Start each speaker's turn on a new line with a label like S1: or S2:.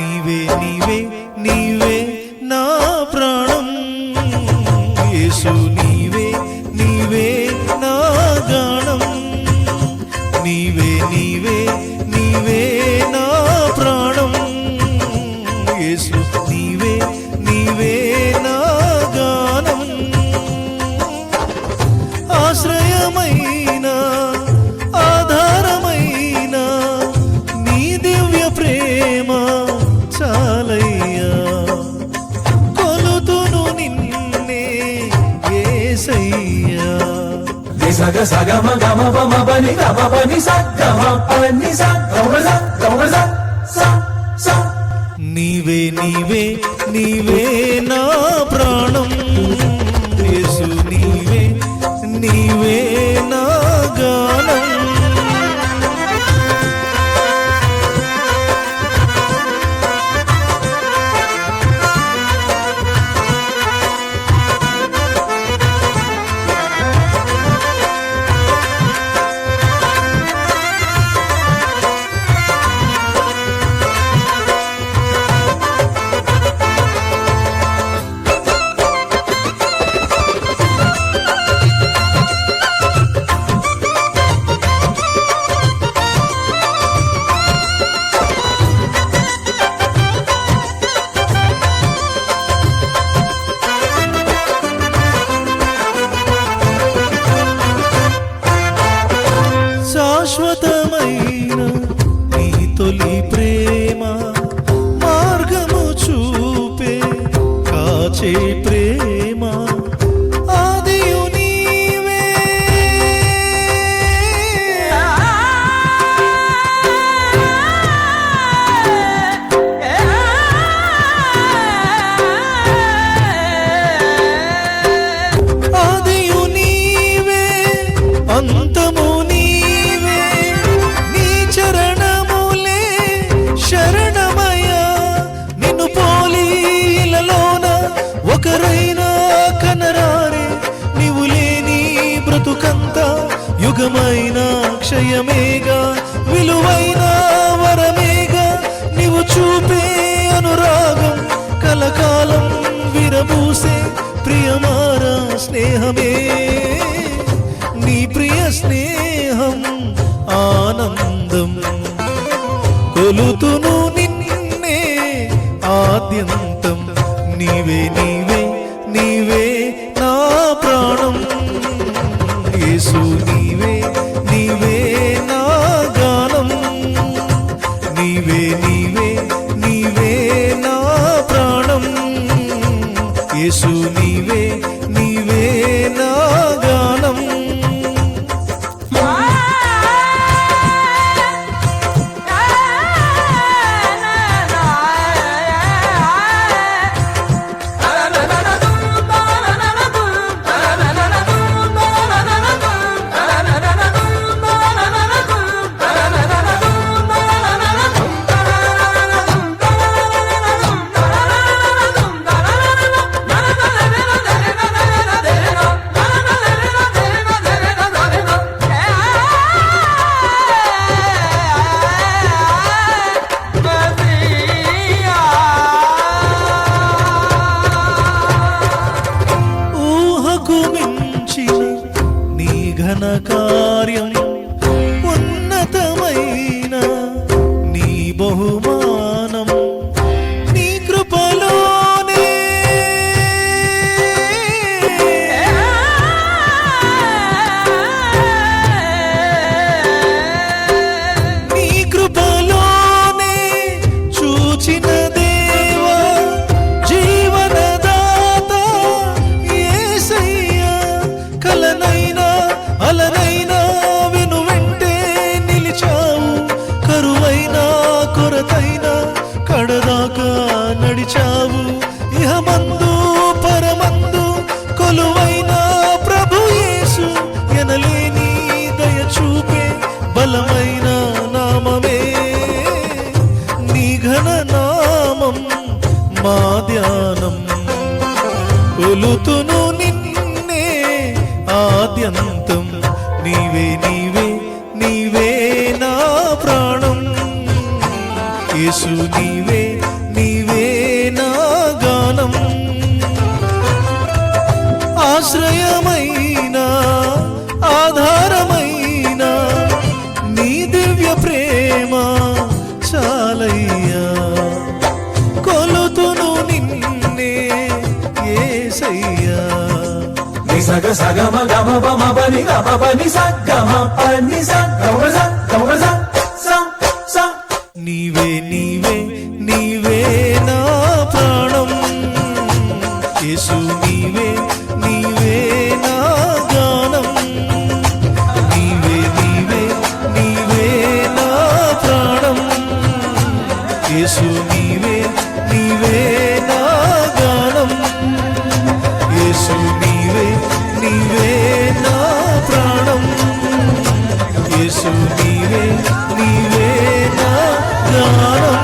S1: నీవే నీవే నీవే నా ప్రాణం. యేసు
S2: నిసగ సగమ గమ పమ పని గమ పని స గమ పని స గమ స గమ స స స.
S1: నీవే నీవే నీవే నా ప్రేమ యుగమైన క్షయమేగా విలువైన వరమేగా నీవు చూపే అనురాగం కలకాలం విరబూసే ప్రియమారా స్నేహమే. నీ ప్రియ స్నేహం ఆనందం. కొలుతును నిన్నే ఆద్యంతం. నీవే నీవే నీవే నా ప్రాణం. యేసు నీవే నీవే నా గానం నీవే నీ నీ కార్యం మా ధ్యానం కొలుతును నిన్నే ఆద్యంతం. నీవే నీవే నీవే నా ప్రాణం. యేసు నీవే నీవే నా గానం. ఆశ్రయమైన ఆధారమైన నీ దివ్య ప్రేమ చాలయ్యా. సగ సగ
S2: మ గ మ బ మ బ ని గ మ బ ని స
S1: గ మ ప ని స గ మ స గ మ స స స నీవే నీవే నీవే నా ప్రాణం. యేసు నీవే నీవే నా గానం నీవే నీవే నీవే నా ప్రాణం. యేసు నీవే నీవే యేసు నీవే నీవే నా గానం